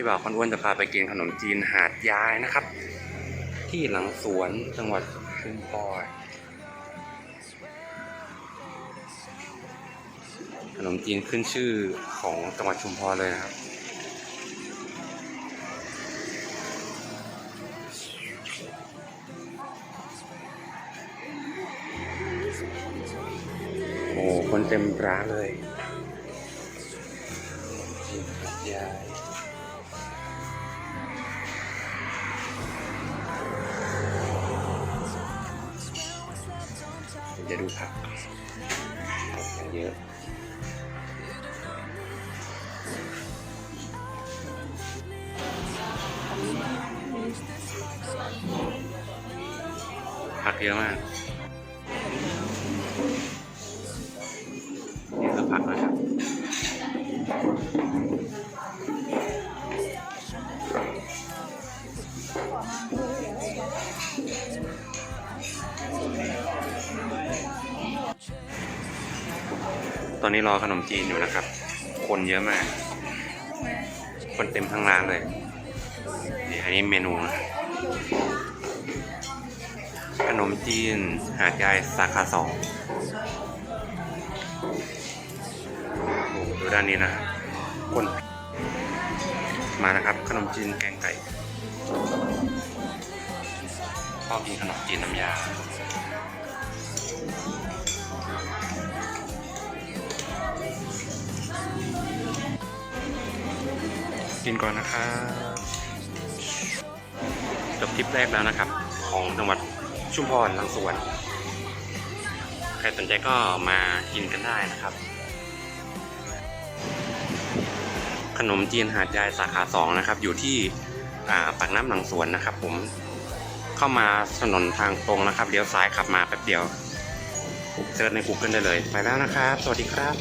พี่บ่าวคนอ้วนจะพาไปกินขนมจีนหาดยายนะครับ ที่หลังสวนจังหวัดชุมพรขนมจีนขึ้นชื่อของจังหวัดชุมพรเลยนะครับโอ้คนเต็มร้านเลยหาดยาย จะดูผักเยอะผักเยอะมากนี่คือผักนะครับ ตอนนี้รอขนมจีนอยู่นะครับ คนเยอะมาก คนเต็มทั้งร้านเลยนี่อันนี้เมนูนะขนมจีนหาดยายสาขาสองโอ้โหดูด้านนี้นะคนมานะครับ ขนมจีนแกงไก่ชอบกินขนมจีนน้ำยา กินก่อนนะครับจบทริปแรกแล้วนะครับ ของจังหวัดชุมพรหลังสวน ใครสนใจก็มากินกันได้นะครับ ขนมจีนหาดยายสาขาสองนะครับ อยู่ที่ปากน้ำหลังสวนนะครับ ผมเข้ามาถนนทางตรงนะครับเลี้ยวซ้ายขับมาแป๊บเดียวเซิร์ชใน Google ได้เลย ไปแล้วนะครับ สวัสดีครับ